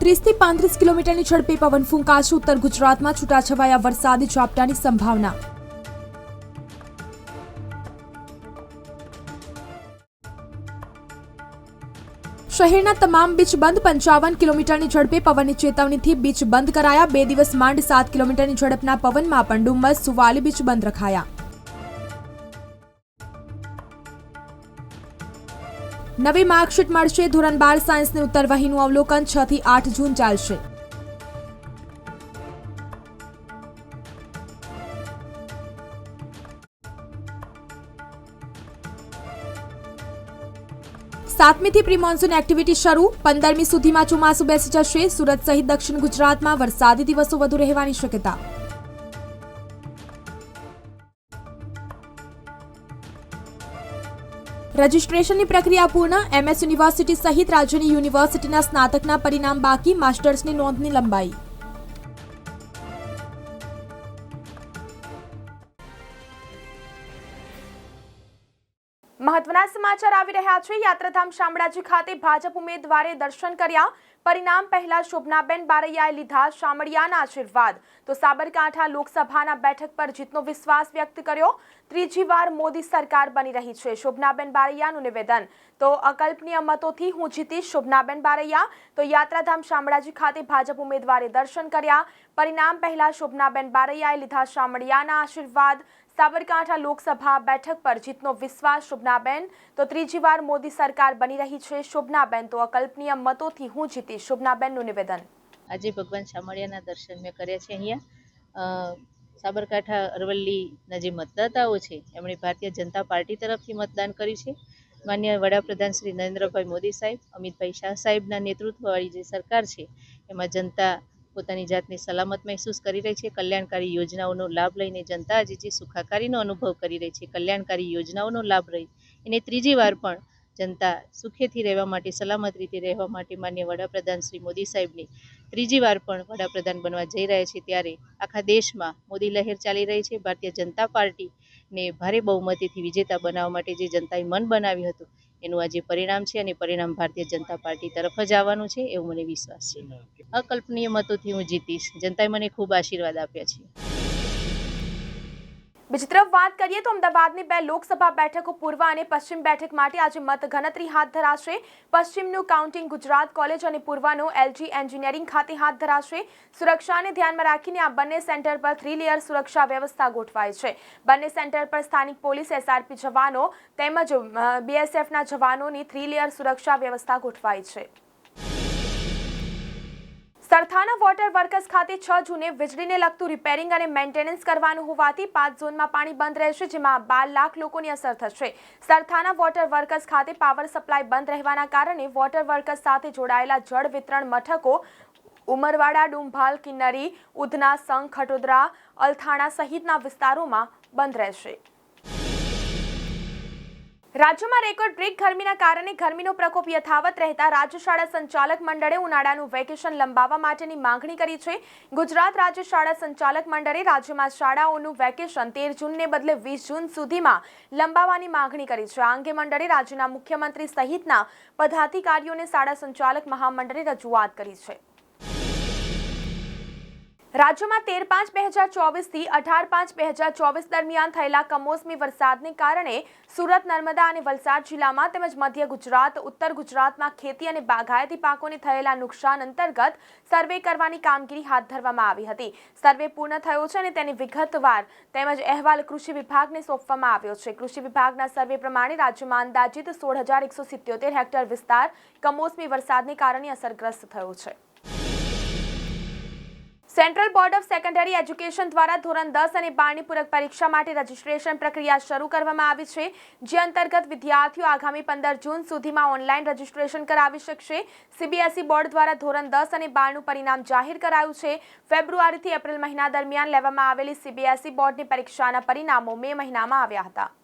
ત્રીસથી પાંત્રીસ કિલોમીટરની ઝડપે પવન ફૂંકાશે. ઉત્તર ગુજરાતમાં છૂટાછવાયા વરસાદી ઝાપટાની સંભાવના. શહેરના તમામ બીચ બંધ, પંચાવન કિલોમીટરની ઝડપે પવનની ચેતવણીથી બીચ બંધ કરાયા. બે દિવસ માંડ સાત કિલોમીટરની ઝડપના પવનમાં પણ ડુમ્મસ, સુવાલી બીચ બંધ રખાયા. નવી માર્કશીટ મળશે. ધોરણ બાર સાયન્સની ઉત્તરવહીનું અવલોકન છ થી આઠ જૂન ચાલશે. સાતમીથી પ્રી મોન્સૂન એક્ટિવિટી શરૂ. પંદરમી સુધીમાં ચોમાસું બેસી જશે. સુરત સહિત દક્ષિણ ગુજરાતમાં વરસાદી દિવસો વધુ રહેવાની શક્યતા. રજિસ્ટ્રેશનની પ્રક્રિયા પૂર્ણ. એમએસ યુનિવર્સિટી સહિત રાજ્યની યુનિવર્સિટીના સ્નાતકના પરિણામ બાકી. માસ્ટર્સની નોંધની લંબાઈ. મહત્વના સમાચાર આવી રહ્યા છે. યાત્રાધામ શામળાજી ખાતે ભાજપ ઉમેદવારે દર્શન કર્યા. પરિણામ પહેલા શોભનાબેન બારૈયાએ લીધા શામળિયાના આશીર્વાદ. તો સાબરકાંઠા લોકસભાના બેઠક પર જીતનો વિશ્વાસ વ્યક્ત કર્યો. ત્રીજી વાર મોદી સરકાર બની રહી છે. શોભનાબેન બારૈયાનું નિવેદન. તો અકલ્પનીય મતોથી હું જીતીશ શોભનાબેન બારૈયા. તો યાત્રાધામ શામળાજી ખાતે ભાજપ ઉમેદવારે દર્શન કર્યા. પરિણામ પહેલા શોભનાબેન બારૈયાએ લીધા શામળિયાના આશીર્વાદ. સાબરકાંઠા લોકસભા બેઠક પર જીતનો વિશ્વાસ શોભનાબેન. તો ત્રીજી વાર મોદી સરકાર બની રહી છે. શોભનાબેન, તો અકલ્પનીય મતોથી હું જીતી શોભનાબેનનું નિવેદન. આજે ભગવાન શામળિયાના દર્શન મેં કર્યા છે અહીંયા. સાબરકાંઠા અરવલ્લીના જે મતદાતાઓ છે, એમણે ભારતીય જનતા પાર્ટી તરફથી મતદાન કર્યું છે. માન્ય વડાપ્રધાન શ્રી નરેન્દ્રભાઈ મોદી સાહેબ, અમિતભાઈ શાહ સાહેબના નેતૃત્વવાળી જે સરકાર છે, એમાં જનતા પોતાની જાતને સલામત મહેસૂસ કરી રહી છે. કલ્યાણકારી યોજનાઓનો લાભ લઈને જનતા આજે જે સુખાકારીનો અનુભવ કરી રહી છે, કલ્યાણકારી યોજનાઓનો લાભ રહી. એને ત્રીજી વાર પણ જનતા સુખેથી રહેવા માટે, સલામત રીતે રહેવા માટે માન્ય વડાપ્રધાન શ્રી મોદી સાહેબની ત્રીજી વાર પણ વડાપ્રધાન બનવા જઈ રહ્યા છે. ત્યારે આખા દેશમાં મોદી લહેર ચાલી રહી છે. ભારતીય જનતા પાર્ટીને ભારે બહુમતીથી વિજેતા બનાવવા માટે જે જનતાએ મન બનાવ્યું હતું એનું આજે પરિણામ છે અને પરિણામ ભારતીય જનતા પાર્ટી તરફ જ આવવાનું છે એવું મને વિશ્વાસ છે. અકલ્પનીય મતોથી હું જીતીશ. જનતાએ મને ખૂબ આશીર્વાદ આપ્યા છે. બીજી તરફ વાત કરીએ તો અમદાવાદની બે લોકસભા બેઠકો, પૂર્વ અને પશ્ચિમ બેઠક માટે આજે મતગણતરી હાથ ધરાશે. પશ્ચિમનું કાઉન્ટિંગ ગુજરાત કોલેજ અને પૂર્વનું એલજી એન્જિનિયરિંગ ખાતે હાથ ધરાશે. સુરક્ષાને ધ્યાનમાં રાખીને આ બંને સેન્ટર પર થ્રી લેયર સુરક્ષા વ્યવસ્થા ગોઠવાઈ છે. બંને સેન્ટર પર સ્થાનિક પોલીસ એસઆરપી જવાનો તેમજ બીએસએફના જવાનોની થ્રી લેયર સુરક્ષા વ્યવસ્થા ગોઠવાઈ છે. સરથાના વોટર વર્કર્સ ખાતે છ જૂને વીજળીને લગતું રિપેરિંગ અને મેન્ટેનન્સ કરવાનું હોવાથી પાંચ ઝોનમાં પાણી બંધ રહેશે, જેમાં બાર લાખ લોકોની અસર થશે. સરથાના વોટર વર્કર્સ ખાતે પાવર સપ્લાય બંધ રહેવાના કારણે વોટર વર્કર્સ સાથે જોડાયેલા જળ વિતરણ મથકો, ઉમરવાડા, ડુંભાલ, કિન્નરી, ઉધના, સંઘ, ખટોદરા, અલથાણા સહિતના વિસ્તારોમાં બંધ રહેશે. રાજ્યમાં રેકોર્ડ બ્રેક ગરમીના કારણે ગરમીનો પ્રકોપ યથાવત રહેતા રાજ્ય શાળા સંચાલક મંડળે ઉનાળાનું વેકેશન લંબાવવા માટેની માંગણી કરી છે. ગુજરાત રાજ્ય શાળા સંચાલક મંડળે રાજ્યમાં શાળાઓનું વેકેશન તેર જૂનને બદલે વીસ જૂન સુધીમાં લંબાવવાની માંગણી કરી છે. આ અંગે મંડળે રાજ્યના મુખ્યમંત્રી સહિતના પદાધિકારીઓને શાળા સંચાલક મહામંડળે રજૂઆત કરી છે. રાજ્યમાં તેર પાંચ બે હજાર ચોવીસથી અઢાર પાંચ બે હજાર ચોવીસ દરમિયાન થયેલા કમોસમી વરસાદને કારણે સુરત, નર્મદા અને વલસાડ જિલ્લામાં તેમજ મધ્ય ગુજરાત, ઉત્તર ગુજરાતમાં ખેતી અને બાગાયતી પાકોને થયેલા નુકસાન અંતર્ગત સર્વે કરવાની કામગીરી હાથ ધરવામાં આવી હતી. સર્વે પૂર્ણ થયો છે અને તેની વિગતવાર તેમજ અહેવાલ કૃષિ વિભાગને સોંપવામાં આવ્યો છે. કૃષિ વિભાગના સર્વે પ્રમાણે રાજ્યમાં અંદાજિત સોળ હજાર એકસો સિત્યોતેર હેક્ટર વિસ્તાર કમોસમી વરસાદને કારણે અસરગ્રસ્ત થયો છે. Central board of secondary education દ્વારા ધોરણ દસ અને બારની પૂરક પરીક્ષા માટે રજીસ્ટ્રેશન પ્રક્રિયા શરૂ કરવામાં આવી છે, જે અંતર્ગત વિદ્યાર્થીઓ આગામી પંદર જૂન સુધીમાં ઓનલાઈન રજીસ્ટ્રેશન કરાવી શકશે. સીબીએસઈ બોર્ડ દ્વારા ધોરણ દસ અને બારનું પરિણામ જાહેર કરાયું છે. ફેબ્રુઆરીથી એપ્રિલ મહિના દરમિયાન લેવામાં આવેલી સીબીએસઈ બોર્ડની પરીક્ષાના પરિણામો મે મહિનામાં આવ્યા હતા.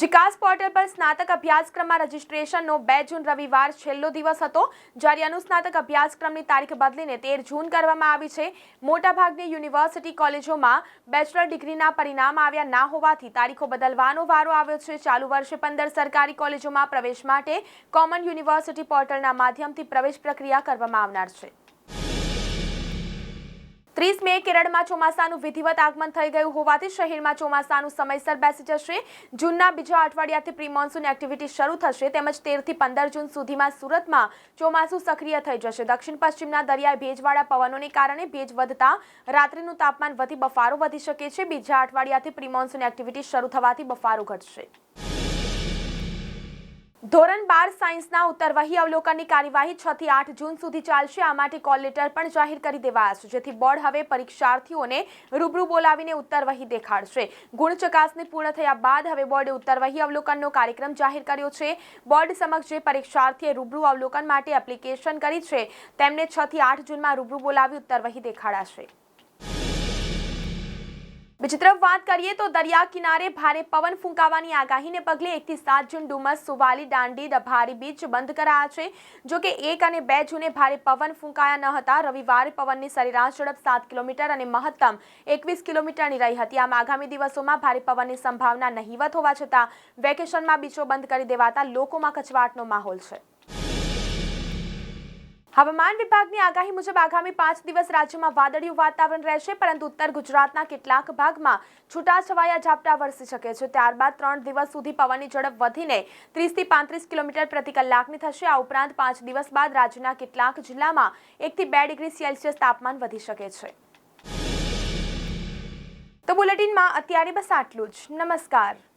જીકાસ પોર્ટલ પર સ્નાતક અભ્યાસક્રમમાં રજીસ્ટ્રેશનનો બે જૂન રવિવાર છેલ્લો દિવસ હતો. જ્યારે અનુસ્નાતક અભ્યાસક્રમની તારીખ બદલીને તેર જૂન કરવામાં આવી છે. મોટાભાગની યુનિવર્સિટી કોલેજોમાં બેચલર ડિગ્રીના પરિણામ આવ્યા ના હોવાથી તારીખો બદલવાનો વારો આવ્યો છે. ચાલુ વર્ષે પંદર સરકારી કોલેજોમાં પ્રવેશ માટે કોમન યુનિવર્સિટી પોર્ટલના માધ્યમથી પ્રવેશ પ્રક્રિયા કરવામાં આવનાર છે. ત્રીસ મે કેરળમાં ચોમાસાનું વિધિવત આગમન થઈ ગયું હોવાથી શહેરમાં ચોમાસાનું સમયસર બેસી જશે. જૂનના બીજા અઠવાડિયાથી પ્રી મોન્સૂન એક્ટિવિટી શરૂ થશે. તેમજ તેરથી પંદર જૂન સુધીમાં સુરતમાં ચોમાસું સક્રિય થઈ જશે. દક્ષિણ પશ્ચિમના દરિયાઈ ભેજવાળા પવનોને કારણે ભેજ વધતા રાત્રિનું તાપમાન વધી, બફારો વધી શકે છે. બીજા અઠવાડિયાથી પ્રી મોન્સૂન એક્ટિવિટી શરૂ થવાથી બફારો ઘટશે. ધોરણ બાર સાયન્સના ઉત્તરવહી અવલોકનની કાર્યવાહી છ થી આઠ જૂન સુધી ચાલશે. આ માટે કોલ લેટર પણ જાહેર કરી દેવાયા છે જેથી બોર્ડ હવે પરીક્ષાર્થીઓને રૂબરૂ બોલાવીને ઉત્તરવહી દેખાડશે. ગુણ ચકાસણી પૂર્ણ થયા બાદ હવે બોર્ડે ઉત્તરવહી અવલોકનનો કાર્યક્રમ જાહેર કર્યો છે. બોર્ડ સમક્ષ જે પરીક્ષાર્થીએ રૂબરૂ અવલોકન માટે એપ્લિકેશન કરી છે, તેમને છ થી આઠ જૂનમાં રૂબરૂ બોલાવી ઉત્તરવહી દેખાડાશે. બીજી તરફ વાત કરીએ તો દરિયા કિનારે ભારે પવન ફૂંકાવાની આગાહીને પગલે એકથી સાત જૂન ડુમસ, સુવાલી, દાંડી ડભારી બીચ બંધ કરાયા છે. જો કે એક અને બે જૂને ભારે પવન ફૂંકાયા ન હતા. રવિવારે પવનની સરેરાશ ઝડપ સાત કિલોમીટર અને મહત્તમ એકવીસ કિલોમીટરની રહી હતી. આમ આગામી દિવસોમાં ભારે પવનની સંભાવના નહીવત હોવા છતાં વેકેશનમાં બીચો બંધ કરી દેવાતા લોકોમાં કચવાટનો માહોલ છે. હવામાન વિભાગની આગાહી મુજબ આગામી પાંચ દિવસ રાજ્યમાં વાદળિયું વાતાવરણ રહેશે, પરંતુ ઉત્તર ગુજરાતના કેટલાક ભાગમાં છૂટાછવાયા ઝાપટા વરસી શકે છે. ત્યારબાદ ત્રણ દિવસ સુધી પવનની ઝડપ વધીને ત્રીસથી પાંત્રીસ કિલોમીટર પ્રતિ કલાકની થશે. આ ઉપરાંત પાંચ દિવસ બાદ રાજ્યના કેટલાક જિલ્લામાં એકથી બે ડિગ્રી સેલ્સિયસ તાપમાન વધી શકે છે. તો બુલેટિનમાં અત્યારે બસ આટલું જ. નમસ્કાર.